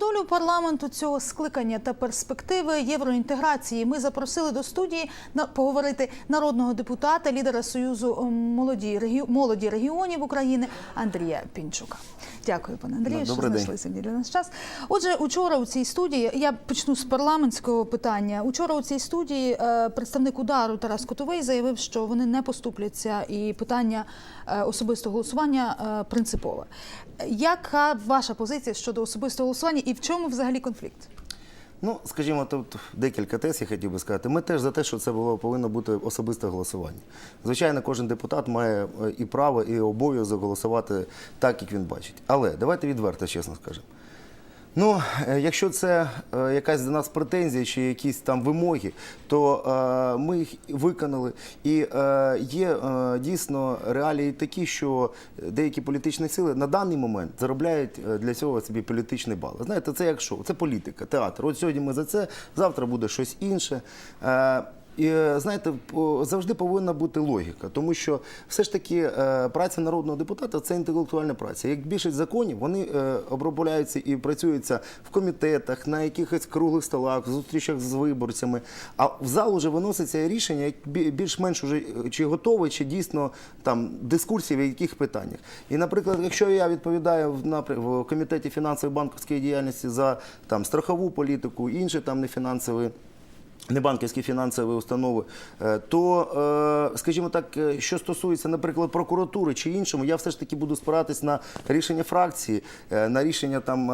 Долю парламенту цього скликання та перспективи євроінтеграції ми запросили до студії на поговорити народного депутата, лідера союзу ем, молоді молоді регіонів України Андрія Пінчука. Дякую, пане Андрію, що знайшли собі для нас час. Отже, учора у цій студії я почну з парламентського питання. Учора у цій студії е, представник удару Тарас Котовий заявив, що вони не поступляться, і питання е, особистого голосування е, принципове. Яка ваша позиція щодо особистого голосування і в чому взагалі конфлікт? Ну, скажімо, тут декілька тез я хотів би сказати. Ми теж за те, що це було повинно бути особисте голосування. Звичайно, кожен депутат має е, і право, і обов'язок голосувати так, як він бачить. Але давайте відверто, чесно скажемо. Ну, е, якщо це е, якась до нас претензія чи якісь там вимоги, то е, ми їх виконали. І є дійсно реалії такі, що деякі політичні сили на даний момент заробляють для цього собі політичний бал. Знаєте, це як шоу, це політика, театр. От сьогодні ми за це, завтра буде щось інше. І знаєте, завжди повинна бути логіка, тому що все ж таки е, праця народного депутата це інтелектуальна праця. Як більшість законів, вони е, обробляються і працюються в комітетах, на якихось круглих столах, зустрічах з виборцями. А в зал вже виноситься рішення, більш-менш уже е, чи готове, чи дійсно там дискусії в яких питаннях. І, наприклад, якщо я відповідаю в комітеті фінансової банківської діяльності за там страхову політику, інші там нефінансові небанківські фінансові установи, е, то, е, скажімо так, е, що стосується, наприклад, прокуратури чи іншому, я все ж таки буду спиратись на рішення фракції, на рішення там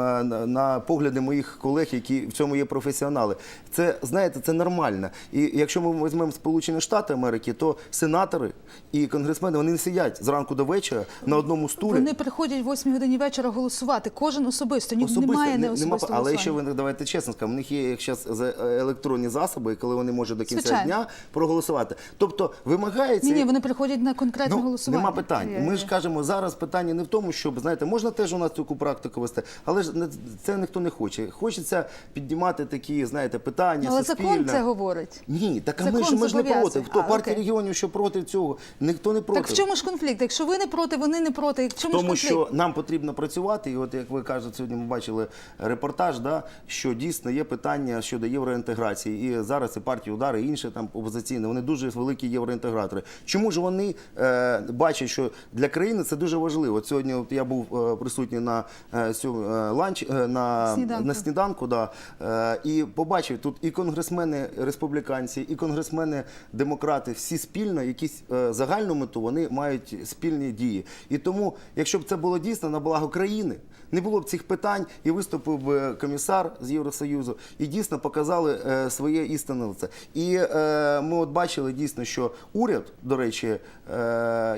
на- погляди моїх колег, які в цьому є професіонали. Це знаєте, це нормально. І якщо ми візьмемо Сполучені Штати Америки, то сенатори і конгресмени вони не сидять зранку до вечора на одному стулі. Вони приходять в 8 годині вечора голосувати. Кожен особисто. Особисто, немає не- нема- але ще вони давайте чесно скажемо, в них є зараз електронні засоби, коли вони можуть до кінця Звичайно. дня проголосувати. Тобто вимагається Ні, ні, вони приходять на конкретне Ну, голосування. нема питань. Ми ж кажемо, зараз питання не в тому, щоб знаєте, можна теж у нас таку практику вести, але ж не- це ніхто не хоче. Хочеться піднімати такі, знаєте, питання. Але суспільне. закон це говорить. Ні, так а ми ж ми ж не проти. Хто А, партія окей. регіонів, що проти цього? Ніхто не проти. Так в чому ж конфлікт? Якщо ви не проти, вони не проти. В чому ж Тому конфлікт? що нам потрібно працювати, і от як ви кажете, сьогодні ми бачили репортаж, да, що дійсно є питання щодо євроінтеграції. І зараз і партії удари, і інші там опозиційні, вони дуже великі євроінтегратори. Чому ж вони е, бачать, що для країни це дуже важливо? От сьогодні от я був е, присутній на е, цьому е, ланч е, на Сніданку. на сніданку, да, е, і побачив тут і конгресмени республіканці, і конгресмени демократи, всі спільно, якісь е, загальну мету вони мають спільні дії. І тому, якщо б це було дійсно на благо країни, не було б цих питань, і виступив би комісар з Євросоюзу, і дійсно показали е, своє істинне лице. І е, ми от бачили дійсно, що уряд, до речі, е,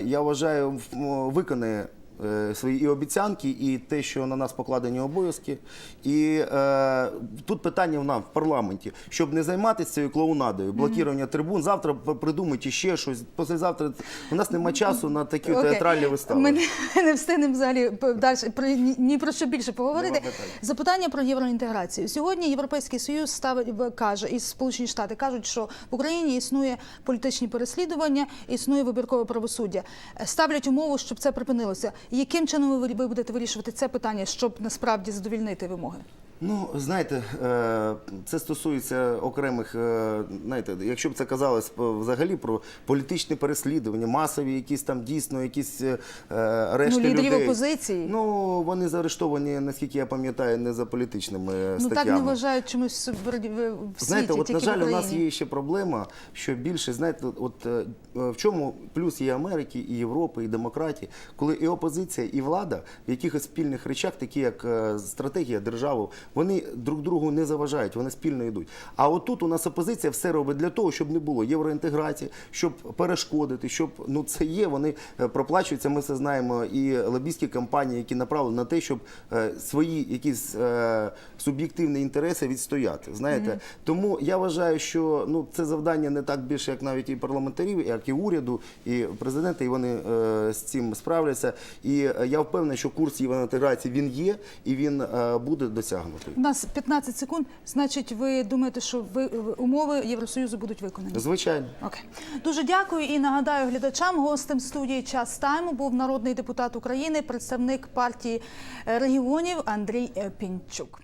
я вважаю, виконає свої і обіцянки, і те, що на нас покладені обов'язки. І е, тут питання в нам в парламенті, щоб не займатися цією клоунадою, блокування трибун. Завтра придумають іще щось. Післязавтра у нас немає часу на такі Окей. театральні вистави. Ми не, не встигнемо взагалі далі про ні, ні про що більше поговорити. Запитання про євроінтеграцію. Сьогодні Європейський Союз ставить каже, і Сполучені Штати кажуть, що в Україні існує політичні переслідування, існує вибіркове правосуддя. Е, Ставлять умову, щоб це припинилося. Яким чином ви, будете вирішувати це питання, щоб насправді задовільнити вимоги? Ну, знаєте, е, це стосується окремих, е, знаєте, якщо б це казалось п- взагалі про політичне переслідування, масові якісь там дійсно якісь е, решти Ну, лідерів людей. опозиції. Ну, вони заарештовані, наскільки я пам'ятаю, не за політичними е, Ну так не вважають чомусь в, в Знаєте, от на жаль, у нас є ще проблема, що більше знаєте, от е, в чому плюс є Америки, і Європи, і демократії, коли і опозиція, і влада в якихось спільних речах, такі як е, стратегія держави, вони друг другу не заважають, вони спільно йдуть. А отут у нас опозиція все робить для того, щоб не було євроінтеграції, щоб перешкодити, щоб ну це є. Вони е, проплачуються. Ми це знаємо, і лобійські кампанії, які направлені на те, щоб е, свої якісь е, суб'єктивні інтереси відстояти. Знаєте, тому я вважаю, що ну це завдання не так більше, як навіть і парламентарів, як і уряду, і президента, і вони е, з цим справляться. І я впевнений, що курс євроінтеграції він є і він е, буде досягнутий. У нас 15 секунд. Значить, ви думаєте, що ви умови Євросоюзу будуть виконані? Звичайно. Окей. Дуже дякую і нагадаю глядачам. Гостем студії час тайму був народний депутат України, представник партії регіонів Андрій Пінчук.